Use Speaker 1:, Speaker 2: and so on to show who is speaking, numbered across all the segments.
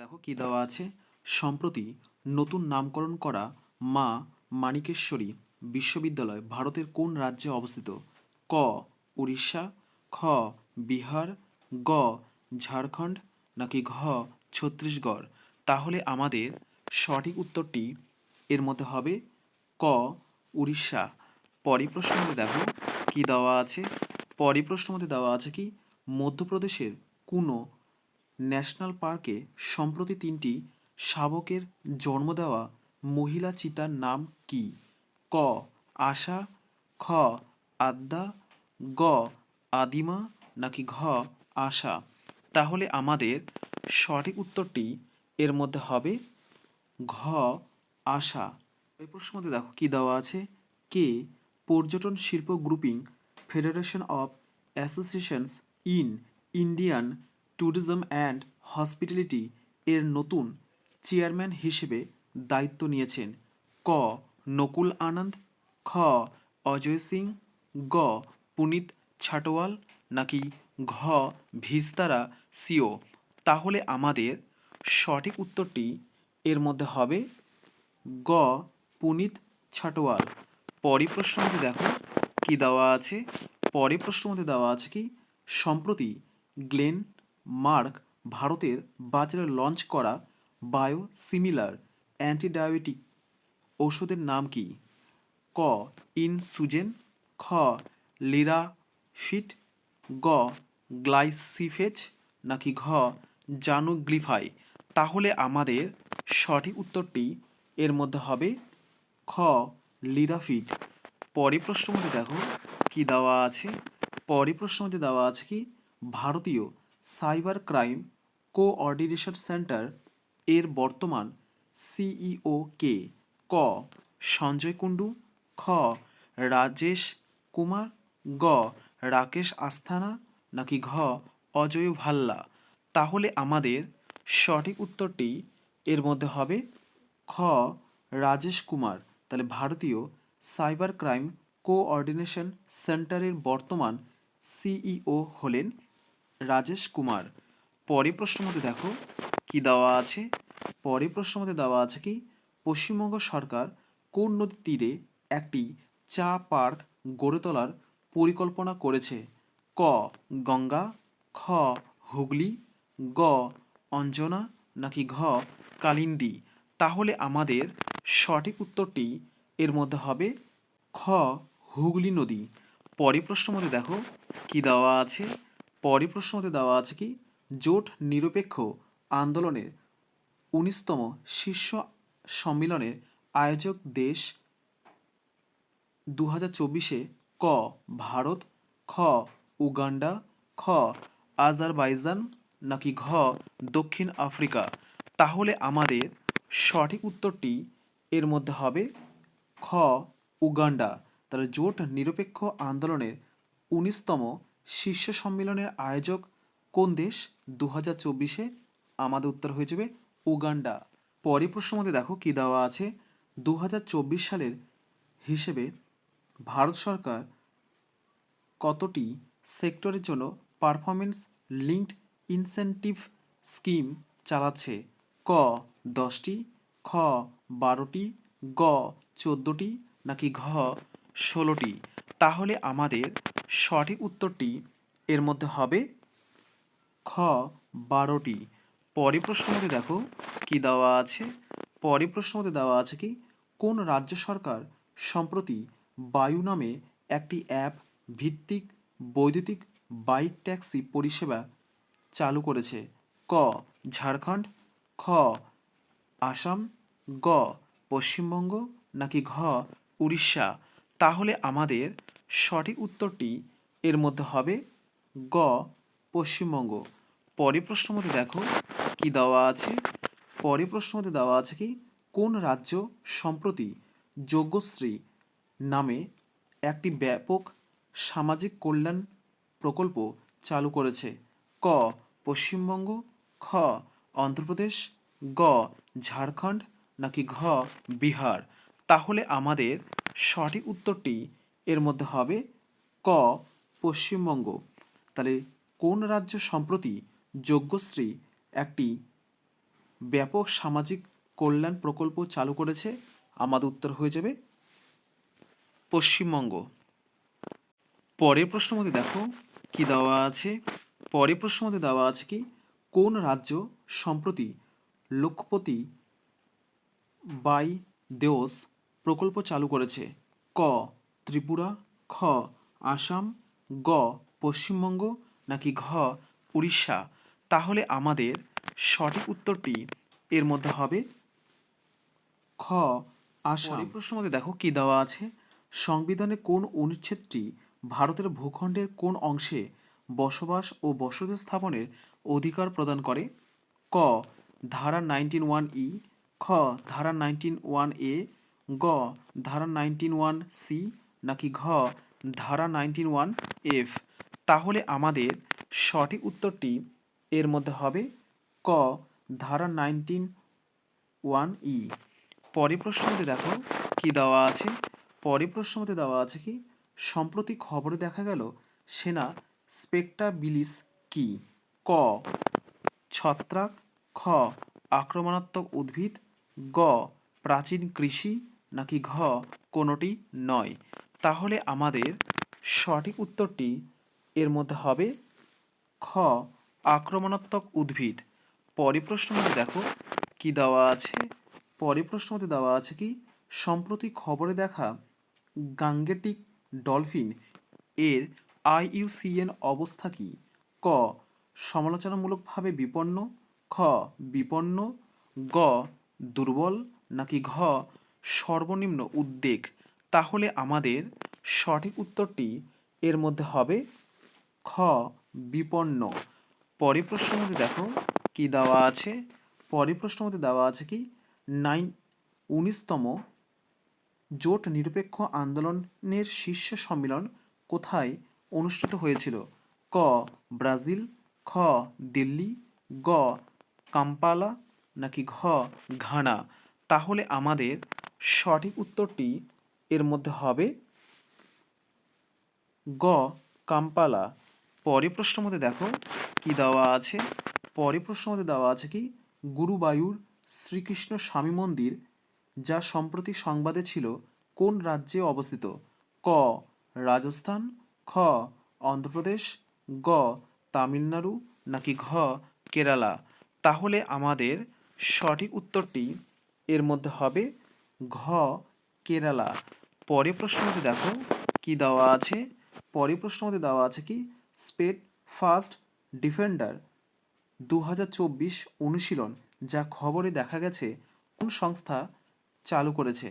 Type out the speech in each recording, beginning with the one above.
Speaker 1: দেখো কি দেওয়া আছে? সম্প্রতি নতুন নামকরণ করা মা মানিকেশ্বরী বিশ্ববিদ্যালয় ভারতের কোন রাজ্যে অবস্থিত? ক, উড়িষ্যা, খ, বিহার, গ, ঝাড়খণ্ড, নাকি ঘ, ছত্তিশগড়? তাহলে আমাদের সঠিক উত্তরটি এর মধ্যে হবে ক, উড়িষ্যা। প্রশ্ন মধ্যে দেখো কি দেওয়া আছে? প্রশ্ন মধ্যে দেওয়া আছে কি? মধ্যপ্রদেশের কোনো ন্যাশনাল পার্কে সম্প্রতি তিনটি শাবকের জন্ম দেওয়া মহিলা চিতার নাম কি? ক. আশা, খ. আদ্যা, গ. আদিমা, নাকি ঘ. আশা? তাহলে আমাদের সঠিক উত্তরটি এর মধ্যে হবে ঘ. আশা। এই প্রশ্নের মধ্যে দেখো কি দেওয়া আছে? কে? পর্যটন শিল্প grouping federation of associations in Indian tourism and hospitality এর নতুন চেয়ারম্যান হিসেবে দায়িত্ব নিয়েছেন। ক. নকুল আনন্দ। খ. অজয় সিং। গ. পুনিত ছাটোয়াল। নাকি ঘ. ভিস্তারা সিও। তাহলে আমাদের সঠিক উত্তরটি এর মধ্যে হবে গ. পুনিত ছাটোয়াল। পরে প্রশ্ন মধ্যে দেখো, কি দেওয়া আছে? পরে প্রশ্ন মধ্যে দেওয়া আছে কি? সম্প্রতি গ্লেন মার্ক ভারতের বাজারে লঞ্চ করা বায়ো সিমিলার অ্যান্টিডায়াবেটিক ওষুধের নাম কি? ক, ইনসুজেন, খ, লিরাফিট, গ, গ্লাইসিফেজ, নাকি ঘ, জানুগ্লিফাই? তাহলে আমাদের সঠিক উত্তরটি এর মধ্যে হবে খ, লিরাফিট। পরে প্রশ্ন মধ্যে দেখো কি দেওয়া আছে? পরের প্রশ্ন মধ্যে দেওয়া আছে কি? ভারতীয় সাইবার ক্রাইম কোঅর্ডিনেশন সেন্টার এর বর্তমান সিইও কে? ক, সঞ্জয় কুণ্ডু। খ, রাজেশ কুমার। গ, রাকেশ আস্থানা। নাকি ঘ, অজয় ভাল্লা। তাহলে আমাদের সঠিক উত্তরটি এর মধ্যে হবে খ, রাজেশ কুমার। তাহলে ভারতীয় সাইবার ক্রাইম কোঅর্ডিনেশন সেন্টারের বর্তমান সিইও হলেন রাজেশ কুমার। পরে প্রশ্ন মধ্যে দেখো, কি দেওয়া আছে? পরে প্রশ্ন মধ্যে দেওয়া আছে কি, পশ্চিমবঙ্গ সরকার কোন নদীর তীরে একটি চা পার্ক গড়ে তোলার পরিকল্পনা করেছে? ক, গঙ্গা, খ, হুগলি, গ, অঞ্জনা নাকি ঘ, কালিন্দী? তাহলে আমাদের সঠিক উত্তরটি এর মধ্যে হবে খ, হুগলি নদী। পরে প্রশ্ন মধ্যে দেখো, কি দেওয়া আছে? পরের প্রশ্ন মধ্যে দেওয়া আছে কি, জোট নিরপেক্ষ আন্দোলনের উনিশতম শীর্ষ সম্মেলনের আয়োজক দেশ দু হাজার চব্বিশে ক, ভারত, খ, উগান্ডা, খ, আজারবাইজান নাকি ঘ, দক্ষিণ আফ্রিকা। তাহলে আমাদের সঠিক উত্তরটি এর মধ্যে হবে খ, উগান্ডা। তাহলে জোট নিরপেক্ষ আন্দোলনের উনিশতম শীর্ষ সম্মেলনের আয়োজক কোন দেশ? দু হাজার চব্বিশে আমাদের উত্তর হয়ে যাবে উগান্ডা। পরে প্রশ্ন মধ্যে দেখো কী দেওয়া আছে? দু হাজার চব্বিশ সালের হিসেবে ভারত সরকার কতটি সেক্টরের জন্য পারফরমেন্স লিঙ্কড ইনসেন্টিভ স্কিম চালাচ্ছে? ক, দশটি, খ, বারোটি, গ, চোদ্দোটি, নাকি ঘ, ষোলোটি? তাহলে আমাদের সঠিক উত্তরটি এর মধ্যে হবে খ, বারোটি। পরের প্রশ্ন মধ্যে দেখো কি দেওয়া আছে। পরের প্রশ্ন মধ্যে দেওয়া আছে কি, কোন রাজ্য সরকার সম্প্রতি বায়ু নামে একটি অ্যাপ ভিত্তিক বৈদ্যুতিক বাইক ট্যাক্সি পরিষেবা চালু করেছে? ক, ঝাড়খণ্ড। খ, আসাম। গ, পশ্চিমবঙ্গ। নাকি ঘ, উড়িষ্যা? তাহলে আমাদের সঠিক উত্তরটি এর মধ্যে হবে গ, পশ্চিমবঙ্গ। পরের প্রশ্ন মধ্যে দেখো কি দেওয়া আছে। পরের প্রশ্ন মধ্যে দেওয়া আছে কি, কোন রাজ্য সম্প্রতি যজ্ঞশ্রী নামে একটি ব্যাপক সামাজিক কল্যাণ প্রকল্প চালু করেছে? ক, পশ্চিমবঙ্গ, খ, অন্ধ্রপ্রদেশ, গ, ঝাড়খণ্ড নাকি ঘ, বিহার? তাহলে আমাদের সঠিক উত্তরটি এর মধ্যে হবে ক, পশ্চিমবঙ্গ। তাহলে কোন রাজ্য সম্প্রতি যজ্ঞশ্রী একটি ব্যাপক সামাজিক কল্যাণ প্রকল্প চালু করেছে? আমাদের উত্তর হয়ে যাবে পশ্চিমবঙ্গ। পরের প্রশ্ন মধ্যে দেখো কি দেওয়া আছে? পরের প্রশ্ন মধ্যে দেওয়া আছে কি কোন রাজ্য সম্প্রতি লক্ষপতি বাই দেওস প্রকল্প চালু করেছে? ক ত্রিপুরা, খ, আসাম, গ, পশ্চিমবঙ্গ, নাকি ঘ, উড়িষ্যা? তাহলে আমাদের সঠিক উত্তরটি এর মধ্যে হবে খ, আসাম। প্রশ্ন মধ্যে দেখো কি দেওয়া আছে? সংবিধানে কোন অনুচ্ছেদটি ভারতের ভূখণ্ডের কোন অংশে বসবাস ও বসতি স্থাপনের অধিকার প্রদান করে? ক, ধারা নাইনটিন ওয়ান ই, খ, ধারা নাইনটিন ওয়ান এ, গ, ধারা নাইনটিন ওয়ান সি নাকি ঘ, ধারা নাইনটিন ওয়ান এফ তাহলে আমাদের সঠিক উত্তরটি এর মধ্যে হবে ক, ধারা নাইনটিন ওয়ান ই পরে প্রশ্ন মধ্যে দেখো কি দেওয়া আছে? পরে প্রশ্ন মধ্যে দেওয়া আছে কি, সম্প্রতি খবরে দেখা গেল সেনা স্পেকটাবিলিস কি? ক, ছত্রাক, খ, আক্রমণাত্মক উদ্ভিদ, গ, প্রাচীন কৃষি, নাকি ঘ, কোনোটি নয়। তাহলে আমাদের সঠিক উত্তরটি এর মধ্যে হবে খ, আক্রমণাত্মক উদ্ভিদ। পরের প্রশ্ন মধ্যে দেখো কি দেওয়া আছে। পরের প্রশ্ন মধ্যে দেওয়া আছে কি, সম্প্রতি খবরে দেখা গাঙ্গেটিক ডলফিন এর আইইউসিএন অবস্থা কি? ক, সমালোচনামূলকভাবে বিপন্ন। খ, বিপন্ন। গ, দুর্বল। নাকি ঘ, সর্বনিম্ন উদ্বেগ। তাহলে আমাদের সঠিক উত্তরটি এর মধ্যে হবে খ, বিপন্ন। পরের প্রশ্ন মধ্যে দেখো, কি দেওয়া আছে? পরের প্রশ্ন মধ্যে দেওয়া আছে কি? নাইন, উনিশতম জোট নিরপেক্ষ আন্দোলনের শীর্ষ সম্মেলন কোথায় অনুষ্ঠিত হয়েছিল? ক, ব্রাজিল, খ, দিল্লি, গ, কাম্পালা, নাকি ঘ, ঘানা? তাহলে আমাদের সঠিক উত্তরটি এর মধ্যে হবে গ, কাম্পালা। পরে প্রশ্ন মধ্যে দেখো কি দেওয়া আছে? পরে প্রশ্ন মধ্যে দেওয়া আছে কি? গুরুবায়ুর শ্রীকৃষ্ণ স্বামী মন্দির, যা সম্প্রতি সংবাদে ছিল, কোন রাজ্যে অবস্থিত? ক, রাজস্থান। খ, অন্ধ্রপ্রদেশ। গ, তামিলনাড়ু। নাকি ঘ, কেরালা? তাহলে আমাদের সঠিক উত্তরটি এর মধ্যে হবে ঘ, কেরালা। পরের প্রশ্ন মধ্যে দেখো, কি দেওয়া আছে? পরের প্রশ্ন মধ্যে দেওয়া আছে কি? স্পেড ফার্স্ট ডিফেন্ডার দু হাজার চব্বিশ অনুশীলন, যা খবরে দেখা গেছে কোন সংস্থা চালু করেছে?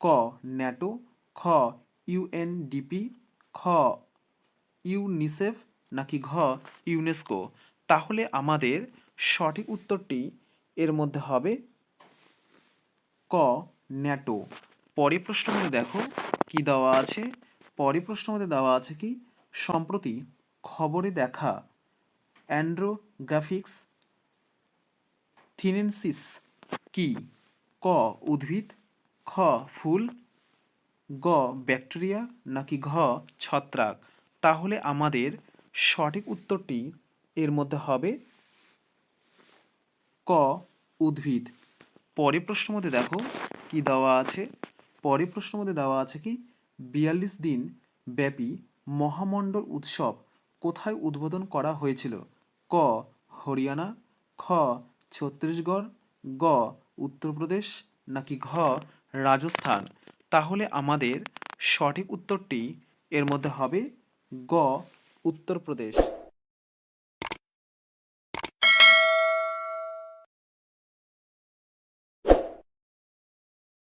Speaker 1: ক, ন্যাটো, খ ইউএনডিপি খ ইউনিসেফ নাকি ঘ, ইউনেস্কো? তাহলে আমাদের সঠিক উত্তরটি এর মধ্যে হবে ক, ন্যাটো। প্রশ্ন মধ্যে দেখো, কি দেওয়া আছে? পরের প্রশ্ন মধ্যে দেওয়া আছে কি? সম্প্রতি খবরে দেখা, অ্যান্ড্রোগ্রাফিক্স থিনেনসিস কি? ক, উদ্ভিদ, খ, ফুল, গ, ব্যাকটেরিয়া, নাকি ঘ, ছত্রাক? তাহলে আমাদের সঠিক উত্তরটি এর মধ্যে হবে ক, উদ্ভিদ। পরের প্রশ্ন মধ্যে দেখো, কি দেওয়া আছে? পরের প্রশ্ন মধ্যে দেওয়া আছে কি, বিয়াল্লিশ দিন ব্যাপী মহামণ্ডল উৎসব কোথায় উদ্বোধন করা হয়েছিল? ক, হরিয়ানা, খ, ছত্তিশগড়, গ, উত্তরপ্রদেশ, নাকি ঘ, রাজস্থান? তাহলে আমাদের সঠিক উত্তরটি এর মধ্যে হবে গ, উত্তরপ্রদেশ।